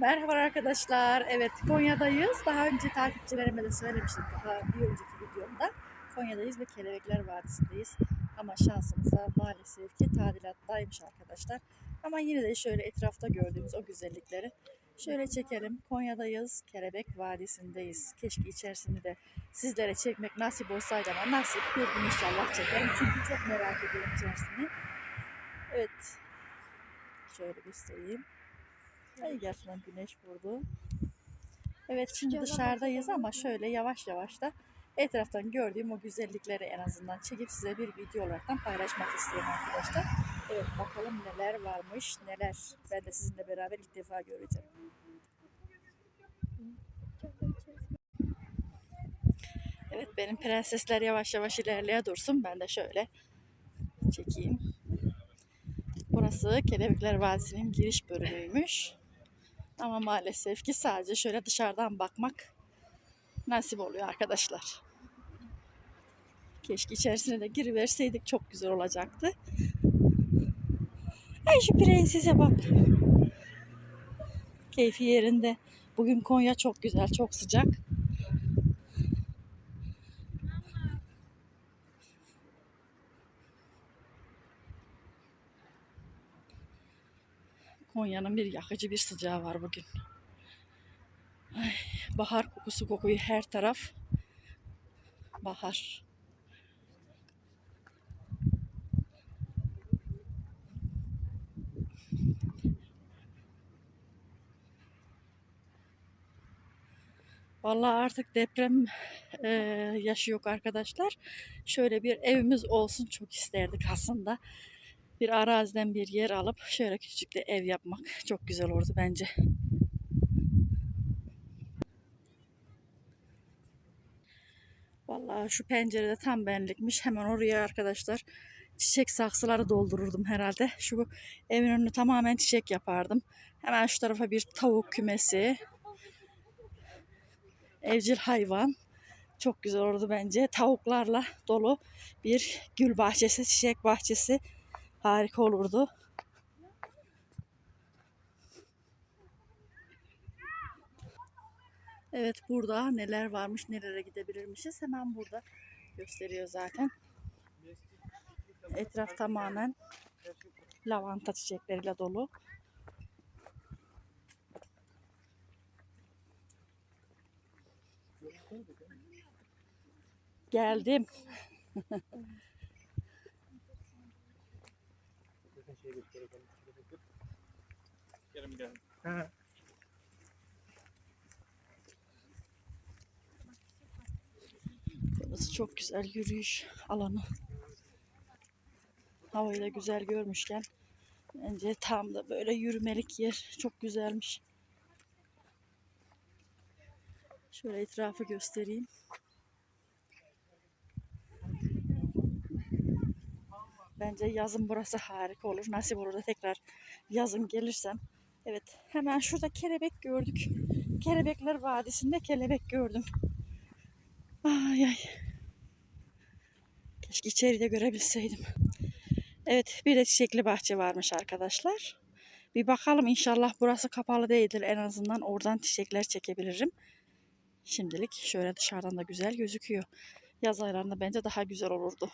Merhaba arkadaşlar. Evet Konya'dayız. Daha önce takipçilerime de söylemiştim. Daha bir önceki videomda. Konya'dayız ve Kelebekler Vadisi'ndeyiz. Ama şansımıza maalesef ki tadilattaymış arkadaşlar. Ama yine de şöyle etrafta gördüğümüz o güzellikleri şöyle çekelim. Konya'dayız. Kelebek Vadisi'ndeyiz. Keşke içerisini de sizlere çekmek nasip olsaydı ama nasip bir gün inşallah çekerim. Çünkü çok merak ediyorum içerisini. Evet. Şöyle göstereyim. Ay gerçekten güneş vurdu. Evet şimdi dışarıdayız ama şöyle yavaş yavaş da etraftan gördüğüm o güzellikleri en azından çekip size bir video olarak paylaşmak istiyorum arkadaşlar. Evet bakalım neler varmış neler. Ben de sizinle beraber ilk defa göreceğim. Evet benim prensesler yavaş yavaş ilerleye dursun. Ben de şöyle çekeyim. Burası Kelebekler Vadisi'nin giriş bölümüymüş. Ama maalesef ki sadece şöyle dışarıdan bakmak nasip oluyor arkadaşlar. Keşke içerisine de giriverseydik çok güzel olacaktı. Ay şu prensese bak. Keyfi yerinde. Bugün Konya çok güzel, çok sıcak. Konya'nın bir yakıcı bir sıcağı var bugün. Ay, bahar kokusu kokuyor her taraf. Bahar. Vallahi artık deprem e, yaşı yok arkadaşlar. Şöyle bir evimiz olsun çok isterdik aslında bir araziden bir yer alıp şöyle küçük de ev yapmak çok güzel olurdu bence. Vallahi şu pencerede tam benlikmiş. Hemen oraya arkadaşlar çiçek saksıları doldururdum herhalde. Şu evin önünü tamamen çiçek yapardım. Hemen şu tarafa bir tavuk kümesi. Evcil hayvan. Çok güzel olurdu bence. Tavuklarla dolu bir gül bahçesi, çiçek bahçesi harika olurdu. Evet burada neler varmış, nerelere gidebilirmişiz. Hemen burada gösteriyor zaten. Etraf tamamen lavanta çiçekleriyle dolu. Geldim. Gelin gelin. Burası çok güzel yürüyüş alanı. Havayı da güzel görmüşken bence tam da böyle yürümelik yer çok güzelmiş. Şöyle etrafı göstereyim. Bence yazın burası harika olur. Nasip olur da tekrar yazın gelirsem. Evet hemen şurada kelebek gördük. Kelebekler Vadisi'nde kelebek gördüm. Ay ay. Keşke içeride görebilseydim. Evet bir de çiçekli bahçe varmış arkadaşlar. Bir bakalım inşallah burası kapalı değildir. En azından oradan çiçekler çekebilirim. Şimdilik şöyle dışarıdan da güzel gözüküyor. Yaz aylarında bence daha güzel olurdu.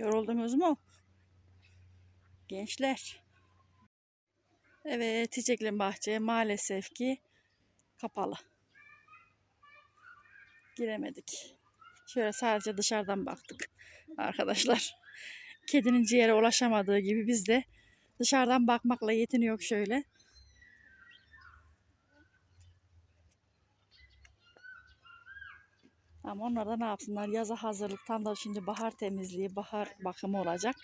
Yoruldunuz mu? Gençler. Evet, Çiçekli Bahçe maalesef ki kapalı. Giremedik. Şöyle sadece dışarıdan baktık arkadaşlar. Kedinin ciğere ulaşamadığı gibi biz de dışarıdan bakmakla yetiniyor şöyle. Ama onlar da ne yapsınlar? Yaza hazırlık. Tam da şimdi bahar temizliği, bahar bakımı olacak.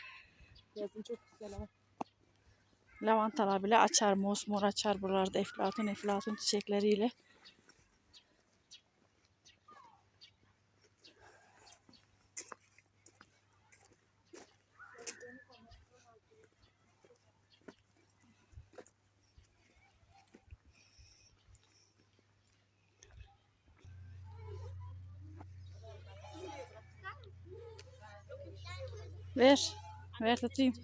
Yazın çok güzel ama. Lavantalar bile açar, mosmor açar buralarda eflatun eflatun çiçekleriyle. Ver. Ver tutayım.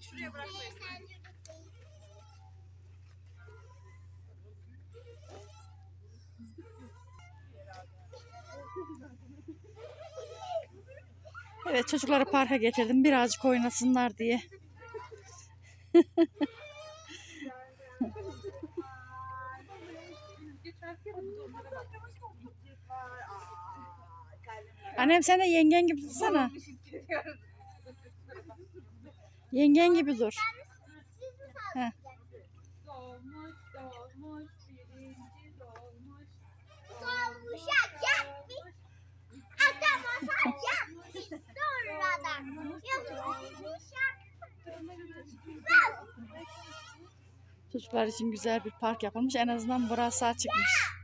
Evet çocukları parka getirdim birazcık oynasınlar diye. Annem sen de yengen gibi tutsana. Yengen gibi dur. Heh. Çocuklar için güzel bir park yapılmış. En azından burası açıkmış.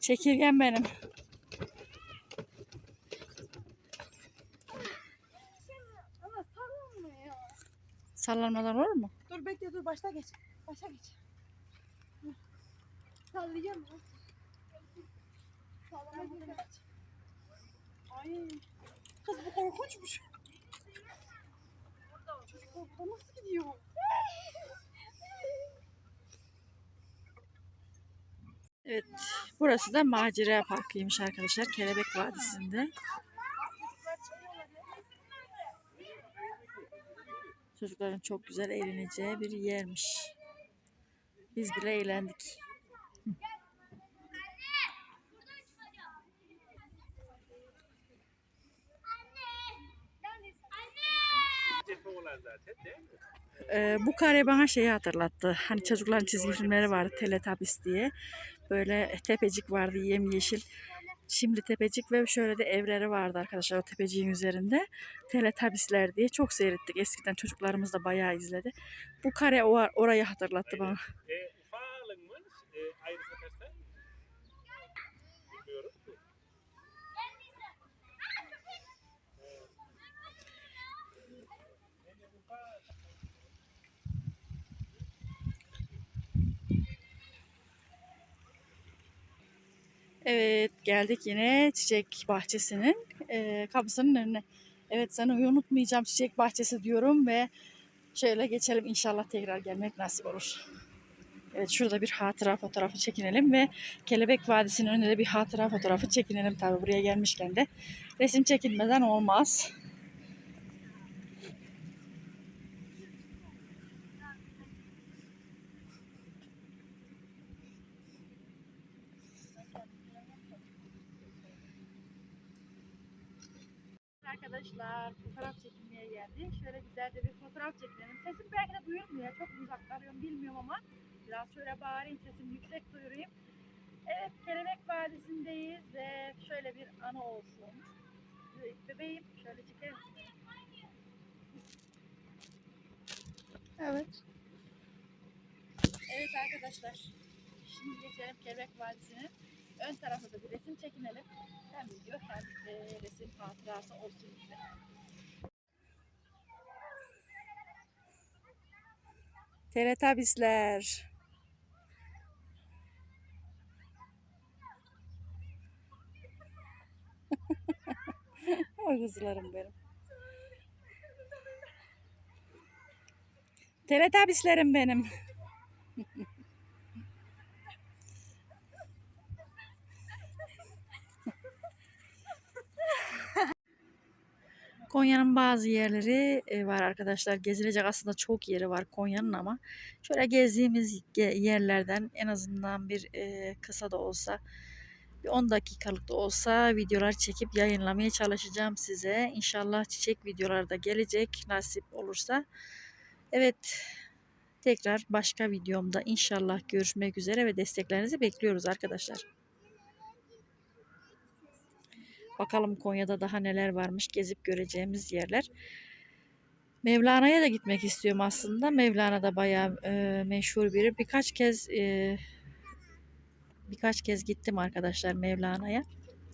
Çekirgen benim. Sallanmadan olur mu? Dur bekle dur başta geç. Başa geç. Sallayacağım geç. Ay. Kız bu korkunçmuş. Bu nasıl gidiyor? Evet. Burası da macera parkıymış arkadaşlar. Kelebek Vadisi'nde. Çocukların çok güzel eğleneceği bir yermiş. Biz bile eğlendik. Ee, bu kare bana şeyi hatırlattı. Hani çocukların çizgi filmleri vardı Teletubbies diye. Böyle tepecik vardı yemyeşil. Şimdi tepecik ve şöyle de evleri vardı arkadaşlar o tepeciğin üzerinde. Teletubbiesler diye çok seyrettik. Eskiden çocuklarımız da bayağı izledi. Bu kare o orayı hatırlattı bana. E, Evet geldik yine çiçek bahçesinin eee, kapısının önüne. Evet seni unutmayacağım çiçek bahçesi diyorum ve şöyle geçelim inşallah tekrar gelmek nasip olur. Evet şurada bir hatıra fotoğrafı çekinelim ve Kelebek Vadisi'nin önünde de bir hatıra fotoğrafı çekinelim tabi buraya gelmişken de. Resim çekilmeden olmaz. Arkadaşlar fotoğraf çekilmeye geldik. Şöyle güzelce bir fotoğraf çekelim. Sesim belki de duyulmuyor. Çok uzaklarıyorum bilmiyorum ama biraz şöyle bağırayım sesimi yüksek duyurayım. Evet Kelebek Vadisi'ndeyiz ve şöyle bir anı olsun. Bebeğim şöyle çeker misin? Evet. Evet arkadaşlar. Şimdi geçelim Kelebek Vadisi'nin ön tarafında bir resim çekinelim. Hem video hem de resim hatırası olsun bize. Teletubbiesler. Ay kızlarım benim. Teletubbieslerim benim. Konya'nın bazı yerleri e, var arkadaşlar. Gezilecek aslında çok yeri var Konya'nın ama şöyle gezdiğimiz ge- yerlerden en azından bir e, kısa da olsa bir 10 dakikalık da olsa videolar çekip yayınlamaya çalışacağım size. İnşallah çiçek videoları da gelecek nasip olursa. Evet tekrar başka videomda inşallah görüşmek üzere ve desteklerinizi bekliyoruz arkadaşlar. Bakalım Konya'da daha neler varmış gezip göreceğimiz yerler. Mevlana'ya da gitmek istiyorum aslında. Mevlana da bayağı e, meşhur biri. Birkaç kez e, birkaç kez gittim arkadaşlar Mevlana'ya.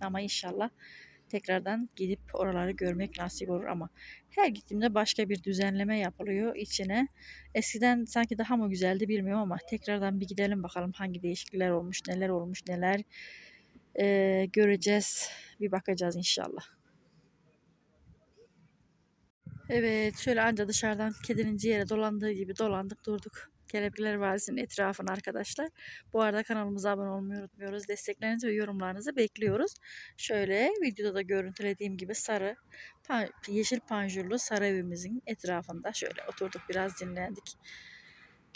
Ama inşallah tekrardan gidip oraları görmek nasip olur ama her gittiğimde başka bir düzenleme yapılıyor içine. Eskiden sanki daha mı güzeldi bilmiyorum ama tekrardan bir gidelim bakalım hangi değişiklikler olmuş, neler olmuş, neler e, göreceğiz. Bir bakacağız inşallah. Evet şöyle anca dışarıdan kedinin ciğere dolandığı gibi dolandık durduk. Kelebekler Vadisi'nin etrafını arkadaşlar. Bu arada kanalımıza abone olmayı unutmuyoruz. Desteklerinizi ve yorumlarınızı bekliyoruz. Şöyle videoda da görüntülediğim gibi sarı, pan- yeşil panjurlu sarı evimizin etrafında şöyle oturduk biraz dinlendik.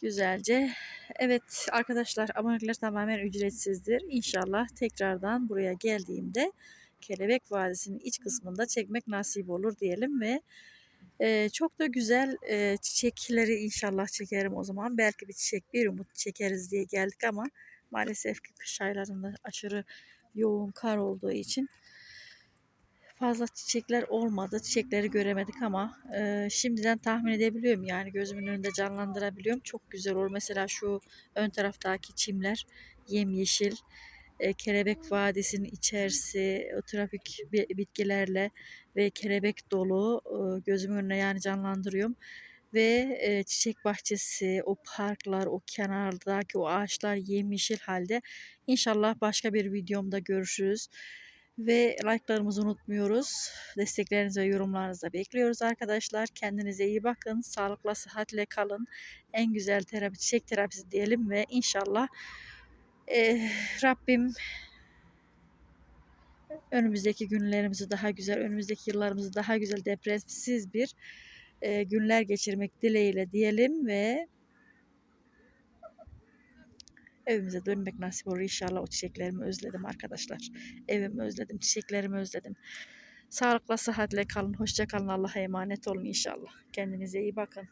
Güzelce. Evet arkadaşlar abonelikler tamamen ücretsizdir. İnşallah tekrardan buraya geldiğimde Kelebek Vadisi'nin iç kısmında çekmek nasip olur diyelim ve Eee, çok da güzel eee, çiçekleri inşallah çekerim o zaman. Belki bir çiçek bir umut çekeriz diye geldik ama maalesef ki kış aylarında aşırı yoğun kar olduğu için fazla çiçekler olmadı. Çiçekleri göremedik ama eee, şimdiden tahmin edebiliyorum yani gözümün önünde canlandırabiliyorum. Çok güzel olur. Mesela şu ön taraftaki çimler yemyeşil. E, Kelebek Vadisi'nin içerisi o trafik bi- bitkilerle ve kelebek dolu e, gözümün önüne yani canlandırıyorum. Ve e, çiçek bahçesi, o parklar, o kenardaki o ağaçlar yemyeşil halde. İnşallah başka bir videomda görüşürüz. Ve like'larımızı unutmuyoruz. Desteklerinizi ve yorumlarınızı da bekliyoruz arkadaşlar. Kendinize iyi bakın. Sağlıkla, sıhhatle kalın. En güzel terapi, çiçek terapisi diyelim ve inşallah e, Rabbim önümüzdeki günlerimizi daha güzel, önümüzdeki yıllarımızı daha güzel depresifsiz bir e, günler geçirmek dileğiyle diyelim ve evimize dönmek nasip olur inşallah. O çiçeklerimi özledim arkadaşlar. Evimi özledim, çiçeklerimi özledim. Sağlıkla, sıhhatle kalın, hoşça kalın. Allah'a emanet olun inşallah. Kendinize iyi bakın.